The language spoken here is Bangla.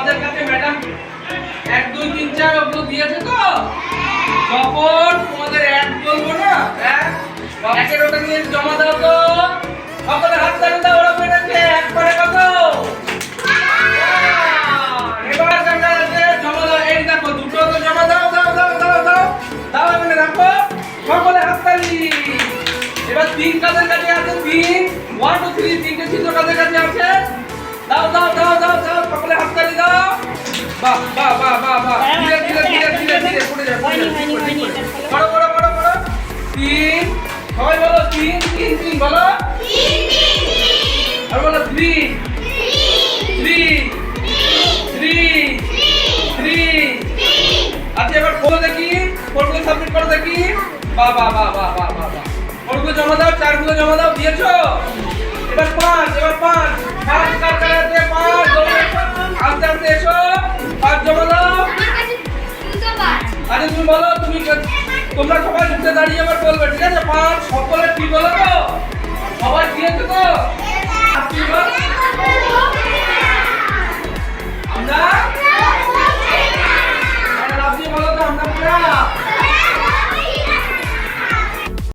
বাচ্চা ওগুলো দিয়েছে তো? যখন তোমাদের এক বলব না এক একের ওটা নিয়ে জমা দাও তো। সকলে হাত তালি দাও, ওরা এক কত? এবার জমা দাও। দাও রাখো। এবার তিন কাদের কাছে আছে? তিন। ওয়ান টু থ্রি তিনটে তিন। সবাই বলো তিন তিন তিন বলো। আর বলো থ্রি। থ্রি। থ্রি। থ্রি। আচ্ছা এবার ফোন দেখি। ফোনগুলো সাবমিট করো দেখি। বাহ বাহ বাহ বাহ বাহ বাহ বাহ ফোনগুলো জমা দাও চারগুলো জমা দাও দিয়েছ? এবার পাঁচ এবার পাঁচ। পাঁচ কার কার আছে? পাঁচ। আস্তে আস্তে এসো। পাঁচ জমা দাও। আরে তুমি বলো তুমি তোমরা সবাই আবার বলবে ঠিক আছে পাঁচ সকলে ঠিক হলো তো সবাই দিয়েছে তো?